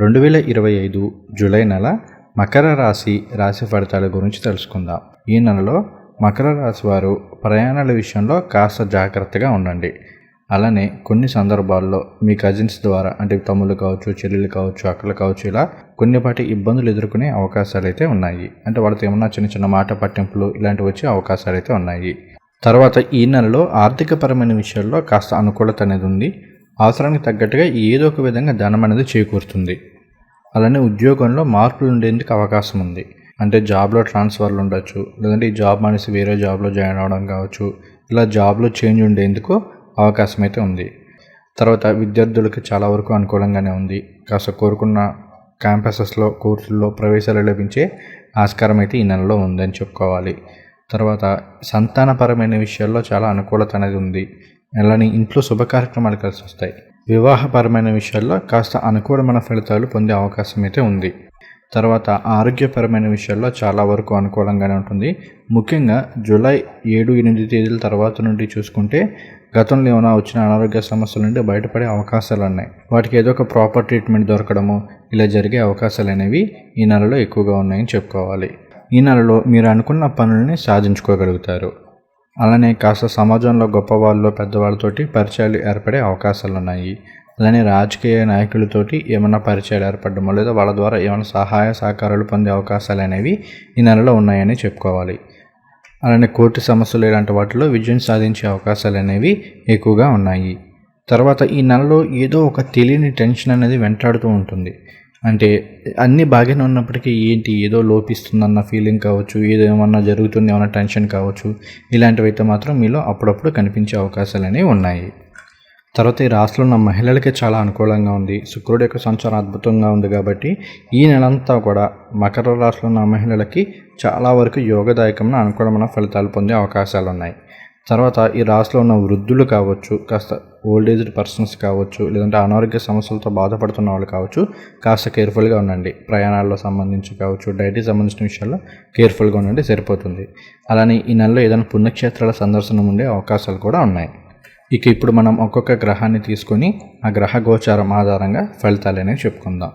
రెండు వేల ఇరవై ఐదు జూలై నెల మకర రాశి రాశి ఫలితాల గురించి తెలుసుకుందాం. ఈ నెలలో మకర రాశి వారు ప్రయాణాల విషయంలో కాస్త జాగ్రత్తగా ఉండండి. అలానే కొన్ని సందర్భాల్లో మీ కజిన్స్ ద్వారా అంటే తమ్ముళ్ళు కావచ్చు చెల్లెలు కావచ్చు అక్కలు కావచ్చు ఇలా కొన్నిపాటి ఇబ్బందులు ఎదుర్కొనే అవకాశాలు అయితే ఉన్నాయి. అంటే వాళ్ళతో ఏమన్నా చిన్న చిన్న మాట పట్టింపులు ఇలాంటివి వచ్చే అవకాశాలు అయితే ఉన్నాయి. తర్వాత ఈ నెలలో ఆర్థికపరమైన విషయాల్లో కాస్త అనుకూలత అనేది ఉంది. అవసరానికి తగ్గట్టుగా ఏదో ఒక విధంగా ధనం అనేది చేకూరుతుంది. అలానే ఉద్యోగంలో మార్పులు ఉండేందుకు అవకాశం ఉంది. అంటే జాబ్లో ట్రాన్స్ఫర్లు ఉండొచ్చు లేదంటే ఈ జాబ్ మానేసి వేరే జాబ్లో జాయిన్ అవ్వడం కావచ్చు ఇలా జాబ్లో చేంజ్ ఉండేందుకు అవకాశం అయితే ఉంది. తర్వాత విద్యార్థులకి చాలా వరకు అనుకూలంగానే ఉంది. కాస్త కోరుకున్న క్యాంపసెస్లో కోర్సుల్లో ప్రవేశాలు లభించే ఆస్కారం అయితే ఈ నెలలో ఉందని చెప్పుకోవాలి. తర్వాత సంతానపరమైన విషయాల్లో చాలా అనుకూలత అనేది ఉంది. అలానే ఇంట్లో శుభ కార్యక్రమాలు కలిసి వస్తాయి. వివాహపరమైన విషయాల్లో కాస్త అనుకూలమైన ఫలితాలు పొందే అవకాశం అయితే ఉంది. తర్వాత ఆరోగ్యపరమైన విషయాల్లో చాలా వరకు అనుకూలంగానే ఉంటుంది. ముఖ్యంగా జూలై ఏడు ఎనిమిది తేదీల తర్వాత నుండి చూసుకుంటే గతంలో ఏమైనా వచ్చిన అనారోగ్య సమస్యల నుండి బయటపడే అవకాశాలు ఉన్నాయి. వాటికి ఏదో ఒక ప్రాపర్ ట్రీట్మెంట్ దొరకడము ఇలా జరిగే అవకాశాలు అనేవి ఈ నెలలో ఎక్కువగా ఉన్నాయని చెప్పుకోవాలి. ఈ నెలలో మీరు అనుకున్న పనులని సాధించుకోగలుగుతారు. అలానే కాస్త సమాజంలో గొప్పవాళ్ళు పెద్దవాళ్ళతోటి పరిచయాలు ఏర్పడే అవకాశాలు ఉన్నాయి అలానే రాజకీయ నాయకులతోటి ఏమైనా పరిచయాలు ఏర్పడడమో లేదా వాళ్ళ ద్వారా ఏమైనా సహాయ సహకారాలు పొందే అవకాశాలు అనేవి ఈ నెలలో ఉన్నాయని చెప్పుకోవాలి. అలానే కోర్టు సమస్యలు ఇలాంటి వాటిలో విజయం సాధించే అవకాశాలు అనేవి ఎక్కువగా ఉన్నాయి. తర్వాత ఈ నెలలో ఏదో ఒక తెలియని టెన్షన్ అనేది వెంటాడుతూ ఉంటుంది. అంటే అన్నీ బాగానే ఉన్నప్పటికీ ఏంటి ఏదో లోపిస్తుందన్న ఫీలింగ్ కావచ్చు ఏదో ఏమన్నా జరుగుతుంది ఏమన్నా టెన్షన్ కావచ్చు ఇలాంటివి అయితే మాత్రం మీలో అప్పుడప్పుడు కనిపించే అవకాశాలు అనేవి ఉన్నాయి. తర్వాత ఈ రాశిలో ఉన్న మహిళలకి చాలా అనుకూలంగా ఉంది. శుక్రుడు యొక్క సంచారం అద్భుతంగా ఉంది కాబట్టి ఈ నెలంతా కూడా మకర రాశిలో ఉన్న మహిళలకి చాలా వరకు యోగదాయకమైన అనుకూలమైన ఫలితాలు పొందే అవకాశాలు ఉన్నాయి తర్వాత ఈ రాశిలో ఉన్న వృద్ధులు కావచ్చు కాస్త ఓల్డ్ ఏజ్డ్ పర్సన్స్ కావచ్చు లేదంటే అనారోగ్య సమస్యలతో బాధపడుతున్న వాళ్ళు కావచ్చు కాస్త కేర్ఫుల్గా ఉండండి. ప్రయాణాల్లో సంబంధించి కావచ్చు డైటీ సంబంధించిన విషయాల్లో కేర్ఫుల్గా ఉండండి సరిపోతుంది. అలానే ఈ నెలలో ఏదైనా పుణ్యక్షేత్రాల సందర్శనం ఉండే అవకాశాలు కూడా ఉన్నాయి. ఇక ఇప్పుడు మనం ఒక్కొక్క గ్రహాన్ని తీసుకొని ఆ గ్రహ గోచారం ఆధారంగా ఫలితాలు అనేవి చెప్పుకుందాం.